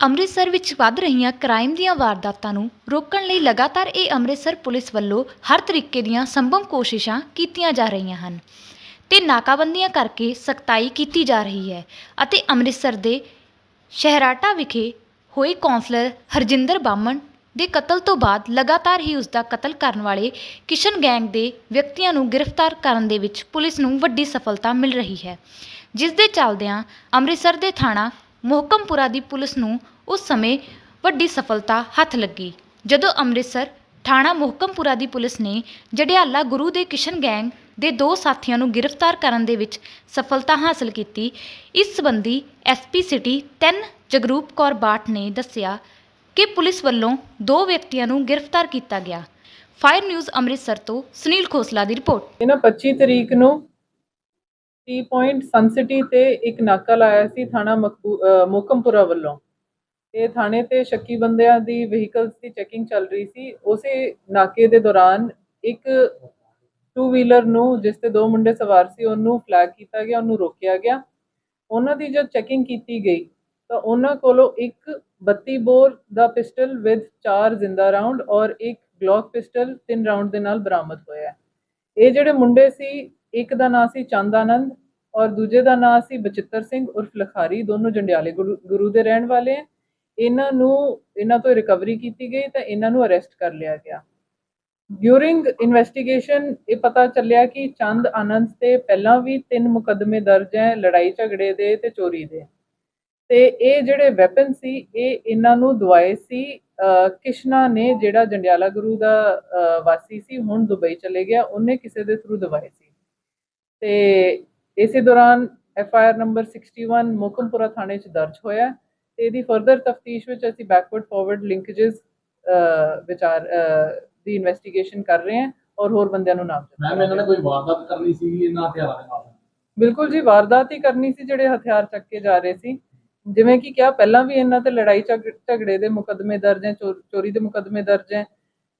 ਅੰਮ੍ਰਿਤਸਰ ਵਿੱਚ ਵੱਧ ਰਹੀਆਂ ਕ੍ਰਾਈਮ ਦੀਆਂ ਵਾਰਦਾਤਾਂ ਨੂੰ ਰੋਕਣ ਲਈ ਲਗਾਤਾਰ ਇਹ ਅੰਮ੍ਰਿਤਸਰ ਪੁਲਿਸ ਵੱਲੋਂ ਹਰ ਤਰੀਕੇ ਦੀਆਂ ਸੰਭਵ ਕੋਸ਼ਿਸ਼ਾਂ ਕੀਤੀਆਂ ਜਾ ਰਹੀਆਂ ਹਨ ਤੇ ਨਾਕਾਬੰਦੀਆਂ ਕਰਕੇ ਸਖਤਾਈ ਕੀਤੀ ਜਾ ਰਹੀ ਹੈ ਅਤੇ ਅੰਮ੍ਰਿਤਸਰ ਦੇ ਸ਼ਹਿਰਾਟਾ ਵਿਖੇ ਹੋਏ ਕੌਂਸਲਰ ਹਰਜਿੰਦਰ ਬਾਮਣ ਦੇ ਕਤਲ ਤੋਂ ਬਾਅਦ ਲਗਾਤਾਰ ਹੀ ਉਸ ਦਾ ਕਤਲ ਕਰਨ ਵਾਲੇ ਕਿਸ਼ਨ ਗੈਂਗ ਦੇ ਵਿਅਕਤੀਆਂ ਨੂੰ ਗ੍ਰਿਫਤਾਰ ਕਰਨ ਦੇ ਵਿੱਚ ਪੁਲਿਸ ਨੂੰ ਵੱਡੀ ਸਫਲਤਾ ਮਿਲ ਰਹੀ ਹੈ, ਜਿਸ ਦੇ ਚੱਲਦਿਆਂ ਅੰਮ੍ਰਿਤਸਰ ਦੇ ਥਾਣਾ ਮੋਹਕਮਪੁਰਾ ਦੀ ਪੁਲਿਸ ਨੂੰ ਉਸ ਸਮੇਂ ਵੱਡੀ ਸਫਲਤਾ ਹੱਥ ਲੱਗੀ। ਜਦੋਂ ਅੰਮ੍ਰਿਤਸਰ ਥਾਣਾ ਮੋਹਕਮਪੁਰਾ ਦੀ ਪੁਲਿਸ ਨੇ ਜੜਿਆਲਾ ਗੁਰੂ ਦੇ ਕਿਸ਼ਨ ਗੈਂਗ ਦੇ ਦੋ ਸਾਥੀਆਂ ਨੂੰ ਗ੍ਰਿਫਤਾਰ ਕਰਨ ਦੇ ਵਿੱਚ ਸਫਲਤਾ ਹਾਸਲ ਕੀਤੀ, ਇਸ ਸੰਬੰਧੀ ਐਸਪੀ ਸਿਟੀ 3 ਜਗਰੂਪ ਕੌਰ ਬਾਠ ਨੇ ਦੱਸਿਆ ਕਿ ਪੁਲਿਸ ਵੱਲੋਂ ਦੋ ਵਿਅਕਤੀਆਂ ਨੂੰ ਗ੍ਰਿਫਤਾਰ ਕੀਤਾ ਗਿਆ। ਫਾਇਰ ਨਿਊਜ਼ ਅੰਮ੍ਰਿਤਸਰ ਤੋਂ ਸੁਨੀਲ ਖੋਸਲਾ ਦੀ ਰਿਪੋਰਟ। ਇਹ 25 ਤਰੀਕ ਨੂੰ ਟੀ ਪੁਆਇੰਟ ਸਨਸਿਟੀ ਤੇ ਇੱਕ ਨਾਕਾ ਲਾਇਆ ਸੀ ਥਾਣਾ ਮਕਬੂ- ਮੋਕਮਪੁਰਾ ਵੱਲੋਂ। ਇਹ ਥਾਣੇ ਤੇ ਸ਼ੱਕੀ ਬੰਦਿਆਂ ਦੀ ਵਹੀਕਲਸ ਦੀ ਚੈਕਿੰਗ ਚੱਲ ਰਹੀ ਸੀ। ਉਸੇ ਨਾਕੇ ਦੇ ਦੌਰਾਨ ਇੱਕ ਟੂ ਵੀਲਰ ਨੂੰ, ਜਿਸ ਤੇ ਦੋ ਮੁੰਡੇ ਸਵਾਰ ਸੀ, ਉਹਨੂੰ ਫਲੈਗ ਕੀਤਾ ਗਿਆ, ਉਹਨੂੰ ਰੋਕਿਆ ਗਿਆ। ਉਹਨਾਂ ਦੀ ਜਦ ਚੈਕਿੰਗ ਕੀਤੀ ਗਈ, ਤਾਂ ਉਹਨਾਂ ਕੋਲੋਂ ਇੱਕ 32 ਬੋਰ ਦਾ ਪਿਸਟਲ ਵਿਦ ਚਾਰ ਜ਼ਿੰਦਾ ਰਾਉਂਡ ਔਰ ਇੱਕ ਗਲੌਕ ਪਿਸਟਲ ਤਿੰਨ ਰਾਉਂਡ ਦੇ ਨਾਲ ਬਰਾਮਦ ਹੋਇਆ। ਇਹ ਜਿਹੜੇ ਮੁੰਡੇ ਸੀ ਇੱਕ ਦਾ ਨਾਂ ਸੀ ਚੰਦ ਆਨੰਦ ਔਰ ਦੂਜੇ ਦਾ ਨਾਂ ਸੀ ਬਚਿੱਤਰ ਸਿੰਘ ਉਰਫ ਲਖਾਰੀ। ਦੋਨੋਂ ਜੰਡਿਆਲੇ ਗੁਰੂ ਗੁਰੂ ਦੇ ਰਹਿਣ ਵਾਲੇ ਹੈ ਇਹਨਾਂ ਨੂੰ, ਇਹਨਾਂ ਤੋਂ ਰਿਕਵਰੀ ਕੀਤੀ ਗਈ ਤਾਂ ਇਹਨਾਂ ਨੂੰ ਅਰੈਸਟ ਕਰ ਲਿਆ ਗਿਆ। ਡਿਊਰਿੰਗ ਇਨਵੈਸਟੀਗੇਸ਼ਨ ਇਹ ਪਤਾ ਚੱਲਿਆ ਕਿ ਚੰਦ ਆਨੰਦ ਤੇ ਪਹਿਲਾਂ ਵੀ ਤਿੰਨ ਮੁਕੱਦਮੇ ਦਰਜ ਹੈ, ਲੜਾਈ ਝਗੜੇ ਦੇ ਤੇ ਚੋਰੀ ਦੇ। ਤੇ ਇਹ ਜਿਹੜੇ ਵੈਪਨ ਸੀ, ਇਹ ਇਹਨਾਂ ਨੂੰ ਦਵਾਏ ਸੀ ਅਹ ਕਿਸ਼ਨਾ ਨੇ ਜਿਹੜਾ ਜੰਡਿਆਲਾ ਗੁਰੂ ਦਾ ਵਾਸੀ ਸੀ, ਹੁਣ ਦੁਬਈ ਚਲੇ ਗਿਆ, ਉਹਨੇ ਕਿਸੇ ਦੇ ਥਰੂ ਦਵਾਏ ਸੀ। ਤੇ ਇਸੇ ਦੌਰਾਨ F I R number 61 Mokampura ਥਾਣੇ 'ਚ ਦਰਜ ਹੋਇਆ ਤੇ ਇਹਦੀ ਫਰਦਰ ਤਫਤੀਸ਼ ਵਿੱਚ ਅਸੀਂ ਬੈਕਵਰਡ ਫਾਰਵਰਡ ਲਿੰਕੇजेस ਵਿਚਾਰ ਦੀ ਇਨਵੈਸਟੀਗੇਸ਼ਨ ਕਰ ਰਹੇ ਹਾਂ ਔਰ ਹੋਰ ਬੰਦਿਆਂ ਨੂੰ ਨਾਮ ਮੈਮ ਇਹਨਾਂ ਨੇ ਕੋਈ ਵਾਰਦਾਤ ਕਰਨੀ ਸੀ ਇਹਨਾਂ ਹਥਿਆਰਾਂ ਦੇ ਨਾਲ? ਬਿਲਕੁਲ ਜੀ ਵਾਰਦਾਤ ਹੀ ਕਰਨੀ ਸੀ ਜਿਹੜੇ ਹਥਿਆਰ ਚੱਕ ਕੇ ਜਾ ਰਹੇ ਸੀ। ਜਿਵੇਂ ਕਿ ਕਿਹਾ ਪਹਿਲਾਂ ਵੀ ਇਹਨਾਂ ਤੇ ਲੜਾਈ ਝਗ- ਝਗੜੇ ਦੇ ਮੁਕੱਦਮੇ ਦਰਜ ਹੈ ਚੋਰੀ ਦੇ ਮੁਕੱਦਮੇ ਦਰਜ ਹੈ।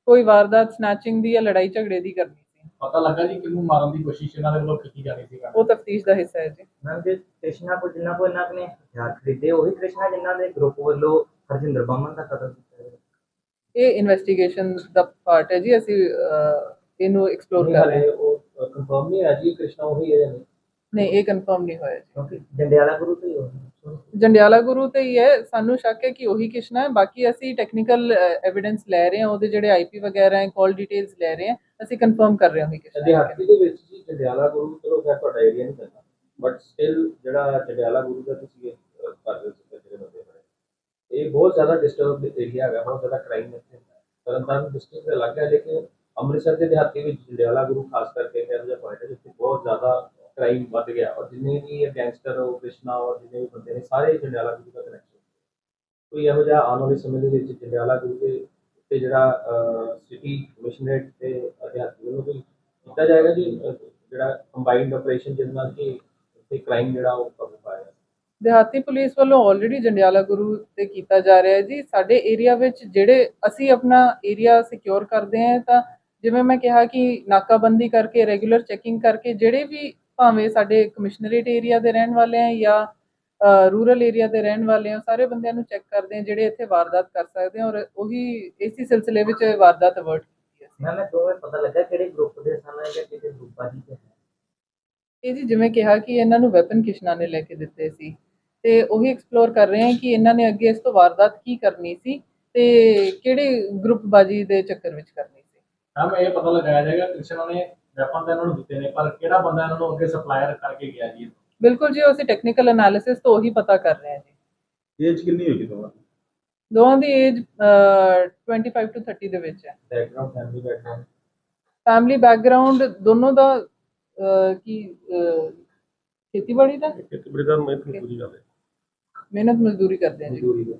ਕੋਈ ਵਾਰਦਾਤ ਸਨੈਚਿੰਗ ਦੀ ਜਾਂ ਲੜਾਈ ਝਗੜੇ ਦੀ ਕਰਨੀ ਪਤਾ ਲੱਗਾ ਜੀ ਕਿਹਨੂੰ ਮਾਰਨ ਦੀ ਕੋਸ਼ਿਸ਼ ਇਹਨਾਂ ਦੇ ਵੱਲੋਂ ਕੀਤੀ ਜਾ ਰਹੀ ਸੀ। ਉਹ ਤਫਤੀਸ਼ ਦਾ ਹਿੱਸਾ ਹੈ ਜੀ। ਮੈਮ ਜੇ ਕ੍ਰਿਸ਼ਨਾ ਕੋ ਜਿੰਨਾ ਕੋ ਇਹਨਾਂ ਨੇ ਹਥਿਆਰ ਖਰੀਦੇ ਉਹੀ ਕ੍ਰਿਸ਼ਨਾ ਜਿਨ੍ਹਾਂ ਦੇ ਗਰੁੱਪ ਵੱਲੋਂ ਹਰਜਿੰਦਰ ਬਾਮਨ ਦਾ ਕਤਲ ਕੀਤਾ ਗਿਆ। ਇਹ ਇਨਵੈਸਟੀਗੇਸ਼ਨ ਦਾ ਪਾਰਟ ਹੈ ਜੀ ਅਸੀਂ ਇਹਨੂੰ ਐਕਸਪਲੋਰ ਕਰ ਰਹੇ ਹਾਂ। ਉਹ ਕਨਫਰਮ ਨਹੀਂ ਹੈ ਜੀ ਕ੍ਰਿਸ਼ਨਾ ਉਹੀ ਹੈ ਜਾਂ ਨਹੀਂ? ਨਹੀਂ ਇਹ ਕਨਫਰਮ ਨਹੀਂ ਹੋਇਆ ਜੀ। ਕਿਉਂਕਿ ਜੰਡਿਆਲਾ ਗੁਰੂ ਤੋਂ ਹੀ ਹੋ ਜੰਡਿਆਲਾ ਗੁਰੂ ਤੇ ਹੀ ਹੈ। ਸਾਨੂੰ ਸ਼ੱਕ ਹੈ ਕਿ ਉਹੀ ਕਿਸ਼ਨਾ ਹੈ। ਬਾਕੀ ਅਸੀਂ ਟੈਕਨੀਕਲ ਐਵੀਡੈਂਸ ਲੈ ਰਹੇ ਹਾਂ। ਉਹਦੇ ਜਿਹੜੇ ਆਈਪੀ ਵਗੈਰਾ ਹੈ ਕਾਲ ਡਿਟੇਲਸ ਲੈ ਰਹੇ ਹਾਂ। ਅਸੀਂ ਕਨਫਰਮ ਕਰ ਰਹੇ ਹਾਂ ਉਹੀ ਕਿਸ਼ਨਾ ਹੈ ਦਿਹਾਤੀ ਦੇ ਵਿੱਚ ਜੀ ਜੰਡਿਆਲਾ ਗੁਰੂ ਚਲੋ ਖੈਰ ਤੁਹਾਡਾ ਏਰੀਆ ਨਹੀਂ ਪੈਂਦਾ। ਬਟ ਸਟਿਲ ਜਿਹੜਾ ਜੰਡਿਆਲਾ ਗੁਰੂ ਦਾ ਤੁਸੀਂ ਇਹ ਅਹ, ਕਰ ਰਹੇ ਸੀ ਜਿਹੜੇ ਬੰਦੇ ਬਣੇ ਇਹ ਬਹੁਤ ਜ਼ਿਆਦਾ ਡਿਸਟਰਬ ਏਰੀਆ ਹੈਗਾ। ਬਹੁਤ ਜ਼ਿਆਦਾ ਕ੍ਰਾਈਮ ਇੱਥੇ ਹੁੰਦਾ ਹੈ। ਤਰਨਤਾਰਨ ਡਿਸਟ੍ਰਿਕਟ ਦੇ ਅਲੱਗ ਹੈ। ਲੇਕਿਨ ਅੰਮ੍ਰਿਤਸਰ ਦੇ ਦਿਹਾਤੀ ਵਿੱਚ ਜੰਡਿਆਲਾ ਗੁਰੂ ਖਾਸ ਕਰਕੇ ਇਹੋ ਜਿਹਾ ਪੁਆਇੰਟ ਹੈ ਜਿੱਥੇ ਬਹੁਤ ਜ਼ਿਆਦਾ ਕ੍ਰਾਈਮ ਵੱਧ ਗਿਆ ਔਰ ਜਿੰਨੇ ਵੀ ਇਹ ਗੈਂਗਸਟਰ ਉਹ ਕ੍ਰਿਸ਼ਨਾ ਔਰ ਜਿੰਨੇ ਵੀ ਬੰਦੇ ਨੇ ਸਾਰੇ ਜੰਡਿਆਲਾ ਗੁਰੂ ਦਾ ਕਨੈਕਸ਼ਨ ਕੋਈ ਇਹੋ ਜਿਹਾ ਆਉਣ ਵਾਲੇ ਸਮੇਂ ਦੇ ਵਿੱਚ ਜੰਡਿਆਲਾ ਗੁਰੂ ਦੇ ਤੇ ਜਿਹੜਾ ਸਿਟੀ ਕਮਿਸ਼ਨਰੇਟ ਤੇ ਅਧਿਆਪਕ ਵੱਲੋਂ ਕੋਈ ਕੀਤਾ ਜਾਏਗਾ ਜੀ ਅਹ, ਜਿਹੜਾ ਕੰਬਾਈਨਡ ਆਪਰੇਸ਼ਨ ਜਿਹਦੇ ਨਾਲ ਕਿ ਤੇ ਕ੍ਰਾਈਮ ਜਿਹੜਾ ਉਹ ਕਾਬੂ ਪਾਇਆ ਦਿਹਾਤੀ ਪੁਲਿਸ ਵੱਲੋਂ ਆਲਰੇਡੀ ਜੰਡਿਆਲਾ ਗੁਰੂ ਤੇ ਕੀਤਾ ਜਾ ਰਿਹਾ ਹੈ ਜੀ। ਸਾਡੇ ਏਰੀਆ ਵਿੱਚ ਜਿਹੜੇ ਅਸੀਂ ਆਪਣਾ ਏਰੀਆ ਸਿਕਿਉਰ ਕਰਦੇ ਹਾਂ ਤਾਂ ਜਿਵੇਂ ਮੈਂ ਕਿਹਾ ਕਿ ਨਾਕਾਬੰਦੀ ਕਰਕੇ ਰੈਗੂਲਰ ਚੈਕਿੰਗ ਕਰਕੇ ਜਿਹੜੇ ਵੀ ਭਾਵੇਂ ਸਾਡੇ ਕਮਿਸ਼ਨਰੇਟ ਏਰੀਆ ਦੇ ਰਹਿਣ ਵਾਲੇ ਆ ਜਾਂ ਰੂਰਲ ਏਰੀਆ ਦੇ ਰਹਿਣ ਵਾਲੇ ਆ ਸਾਰੇ ਬੰਦਿਆਂ ਨੂੰ ਚੈੱਕ ਕਰਦੇ ਆ ਜਿਹੜੇ ਇੱਥੇ ਵਾਰਦਾਤ ਕਰ ਸਕਦੇ ਆ ਔਰ ਉਹੀ ਇਸੇ ਸਿਲਸਿਲੇ ਵਿੱਚ ਵਾਰਦਾਤ ਅਵਰਟ ਕੀਤੀ ਹੈ। ਇਹ ਦੋਵੇਂ ਪਤਾ ਲੱਗਾ ਕਿਹੜੇ ਗਰੁੱਪ ਦੇ ਸਨ ਜਾਂ ਕਿਹੜੇ ਗਰੁੱਪਾਂ ਦੀ ਹੈ ਇਹ ਜੀ ਜਿਵੇਂ ਕਿਹਾ ਕਿ ਇਹਨਾਂ ਨੂੰ ਵੈਪਨ ਕਿਸ਼ਨਾ ਨੇ ਲੈ ਕੇ ਦਿੱਤੇ ਸੀ ਤੇ ਉਹੀ ਐਕਸਪਲੋਰ ਕਰ ਰਹੇ ਹਾਂ ਕਿ ਇਹਨਾਂ ਨੇ ਅੱਗੇ ਇਸ ਤੋਂ ਵਾਰਦਾਤ ਕੀ ਕਰਨੀ ਸੀ ਤੇ ਕਿਹੜੇ ਗਰੁੱਪਬਾਜੀ ਦੇ ਚੱਕਰ ਵਿੱਚ ਕਰਨੀ ਸੀ। ਮੈਮ ਇਹ ਪਤਾ ਲਗਾਇਆ ਜਾਏਗਾ ਕ੍ਰਿਸ਼ਨਾ ਨੇ ਵੈਪਨ ਤਾਂ ਇਹਨਾਂ ਨੂੰ ਦਿੱਤੇ ਨੇ ਪਰ ਕਿਹੜਾ ਬੰਦਾ ਇਹਨਾਂ ਨੂੰ ਅੱਗੇ ਸਪਲਾਇਰ ਕਰਕੇ ਗਿਆ ਜੀ? ਬਿਲਕੁਲ ਜੀ ਉਹ ਅਸੀਂ ਟੈਕਨੀਕਲ ਐਨਾਲਿਸਿਸ ਤੋਂ ਉਹੀ ਪਤਾ ਕਰ ਰਹੇ ਹਾਂ ਜੀ। ਏਜ ਕਿੰਨੀ ਹੋਈ ਦੋਵਾਂ ਦੋਵਾਂ ਦੀ ਏਜ 25 ਤੋਂ 30 ਦੇ ਵਿੱਚ ਹੈ। Background family background family background ਦੋਨੋਂ ਦਾ ਕੀ ਖੇਤੀਬਾੜੀ ਦਾ? ਕਿਤੇ ਬੜੀ ਦਾ ਮਿਹਨਤ ਮਜ਼ਦੂਰੀ ਕਰਦੇ। ਮਿਹਨਤ ਮਜ਼ਦੂਰੀ ਕਰਦੇ ਆ ਜੀ। ਮਜ਼ਦੂਰੀ ਦਾ।